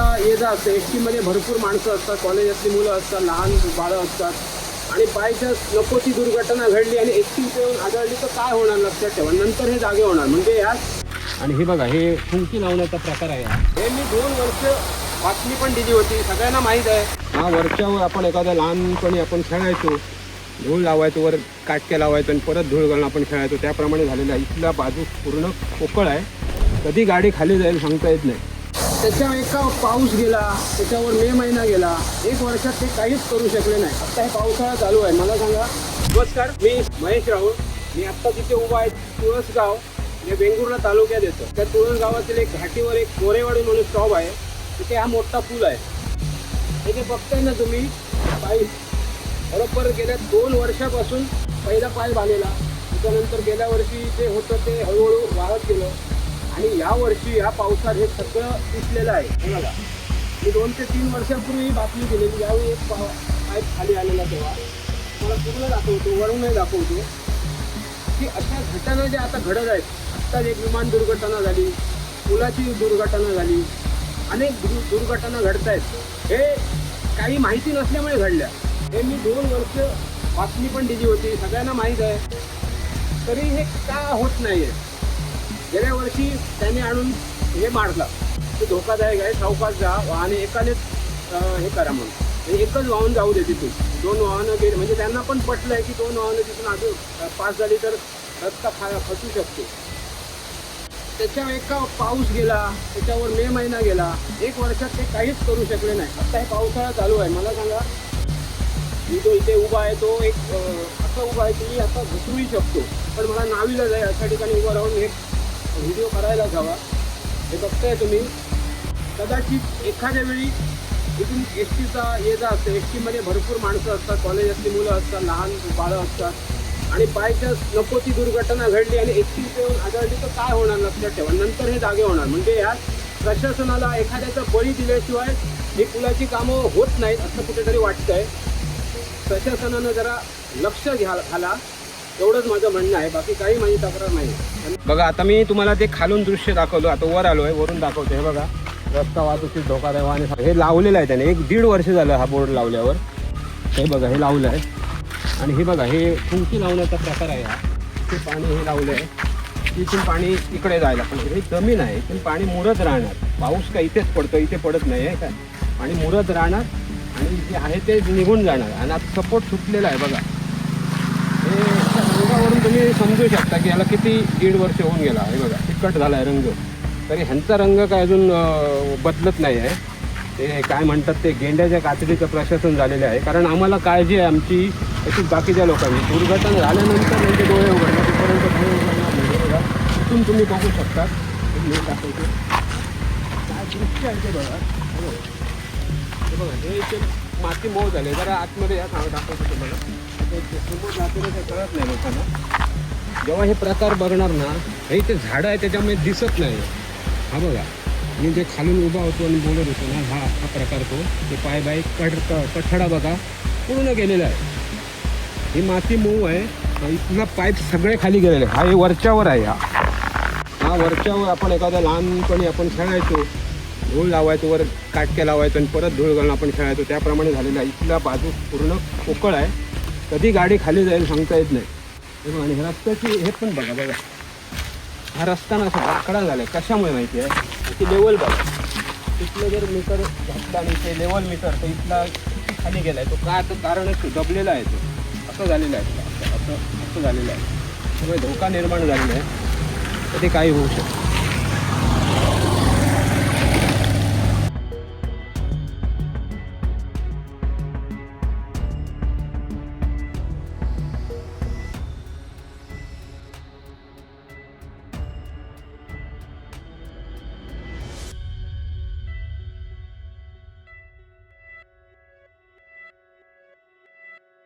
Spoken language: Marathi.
टीचा ये जा असतं एस टीमध्ये भरपूर माणसं असतात कॉलेजातली मुलं असतात लहान बाळं असतात. आणि बायचान्स नको ती दुर्घटना घडली आणि एस टी येऊन आढळली तर काय होणार लक्षात ठेवा. नंतर हे जागे होणार. म्हणजे यात आणि हे बघा हे फुंकी लावण्याचा प्रकार आहे हा. मी दोन वर्ष बातमी पण दिली होती. सगळ्यांना माहीत आहे. हा वरच्यावर आपण एखाद्या लहानपणी आपण खेळायचो. धूळ लावायचो वर काटक्या लावायचो आणि परत धूळ घालून आपण खेळायचो. त्याप्रमाणे झालेलं आहे. इथला बाजू पूर्ण पोकळ आहे. कधी गाडी खाली जाईल सांगता येत नाही. त्याच्या एका पाऊस गेला त्याच्यावर मे महिना गेला. एक वर्षात ते काहीच करू शकले नाही. आता हे पावसाळा चालू आहे. मला सांगा. नमस्कार मी महेश राहुल. मी आत्ता तिथे उभा आहे तुळसगाव जे वेंगुर्ला तालुक्यात येतं. त्या तुळसगावातील एक घाटीवर एक कोरेवाडी म्हणून स्टॉप आहे. तिथे हा मोठा पूल आहे. तिथे बघताय ना तुम्ही पाईप बरोबर गेल्या दोन वर्षापासून पहिला पाईप आलेला त्याच्यानंतर गेल्या वर्षी जे होतं ते हळूहळू वाहत गेलं. आणि या वर्षी या पावसात हे सगळं दिसलेलं आहे हे मी दोन ते तीन वर्षापूर्वी ही बातमी दिलेली यावेळी एक पा पाईप खाली आलेला तेव्हा. मला पूर्ण दाखवतो वरूनही दाखवतो की अशा घटना ज्या आता घडत आहेत आत्ताच एक विमान दुर्घटना झाली पुलाची दुर्घटना झाली अनेक दु दुर्घटना घडत आहेत. हे काही माहिती नसल्यामुळे घडल्या. हे मी दोन वर्ष बातमी पण दिली होती सगळ्यांना माहीत आहे. तरी हे का होत नाही आहे वर्षी त्याने आणून हे मारलं. ते धोकादायक आहे सावकाश जा आणि एकानेच हे करा म्हणून. म्हणजे एकच वाहन जाऊ दे तिथून. दोन वाहनं गेले म्हणजे त्यांना पण पटलं आहे की दोन वाहनं तिथून अजून पास झाली तर रस्ता फा फसू शकतो. त्याच्या एका पाऊस गेला त्याच्यावर मे महिना गेला. एक वर्षात ते काहीच करू शकले नाही. आता हे पावसाळा चालू आहे. मला सांगा मी जो इथे उभा आहे तो एक असा उभा आहे की मी आता घसरूही शकतो. पण मला नावीला आहे अशा ठिकाणी उभं राहून एक व्हिडिओ करायला हवा हे बघताय तुम्ही. कदाचित एखाद्या वेळी इथून एस टीचा ये जा असतं एस टीमध्ये भरपूर माणसं असतात कॉलेजातली मुलं असतात लहान बाळं असतात. आणि बायचान्स नको ती दुर्घटना घडली आणि एस टी येऊन आढळली तर काय होणार लक्षात ठेवा. नंतर हे जागे होणार. म्हणजे यात प्रशासनाला एखाद्याचा बळी दिल्याशिवाय ही पुलाची कामं होत नाहीत असं कुठेतरी वाटतंय. प्रशासनानं जरा लक्ष घ्या घाला. एवढंच माझं म्हणणं आहे. बाकी काही माझी तक्रार नाही. बघा आता मी तुम्हाला ते खालून दृश्य दाखवलो आता वर आलो आहे वरून दाखवतो हे बघा रस्ता वाहतुकीत धोका आणि हे लावलेलं आहे त्याने. एक दीड वर्ष झालं हा बोर्ड लावल्यावर. हे बघा हे लावलं आहे. आणि हे बघा हे फुंकी लावण्याचा प्रकार आहे हा. ते पाणी हे लावलं आहे. इथून पाणी इकडे जायला पण हे जमीन आहे. इथून पाणी मुरत राहणार. पाऊस काय इथेच पडतो इथे पडत नाही आहे काय पाणी मुरत राहणार आणि जे आहे ते निघून जाणार. आणि आता सपोर्ट सुटलेला आहे बघा. तुम्ही समजू शकता की याला किती दीड वर्ष होऊन गेला. हे बघा तिखट झाला आहे रंग. तरी ह्यांचा रंग काय अजून बदलत नाही आहे. ते काय म्हणतात ते गेंड्याच्या कातडीचं प्रशासन झालेलं आहे. कारण आम्हाला काळजी आहे आमची तशीच बाकीच्या लोकांची. दुर्घटना झाल्यानंतर म्हणजे डोळे उघडणार तिथपर्यंत डोळे उघडणार बघा तिथून तुम्ही बघू शकता. दाखवतो. काय दृश्य आहे ते बघा. बघा. हे माती मऊ झाली. जरा आतमध्ये या सांग दाखवतो तुम्हाला. ते समोर ते कळत नाही लोकांना जेव्हा हे प्रकार बघणार ना हे ते झाडं आहे त्याच्यामुळे दिसत नाही. हा बघा. मी जे खालून उभा होतो आणि बोलत होतो ना हा हा प्रकार तो. ते पाय बाय कट कठडा बघा पूर्ण गेलेला आहे. ही माती मऊ आहे इथला पाईप सगळे खाली गेलेले. आहे. हा हे वरच्यावर आहे हा. हा वरच्यावर आपण एखाद्या लहानपणी आपण खेळायचो. धूळ लावायचो वर काटक्या लावायचो आणि परत धूळ घालून आपण खेळायचो. त्याप्रमाणे झालेलं आहे. इथला बाजू पूर्ण पोकळ आहे. कधी गाडी खाली जाईल सांगता येत नाही. आणि रस्त्याची हे पण बघा बघा. हा रस्ता ना असा आकडा झाला आहे कशामुळे माहिती आहे? ती लेवल बघा. इथलं जर मीटर घातला आणि ते लेवल मीटर तर इथला खाली गेला आहे तो काय तर कारणच दबलेला आहे तो. असं झालेलं आहे. असं असं असं झालेलं आहे. त्यामुळे धोका निर्माण झालेला आहे. तर ते काही होऊ शकतं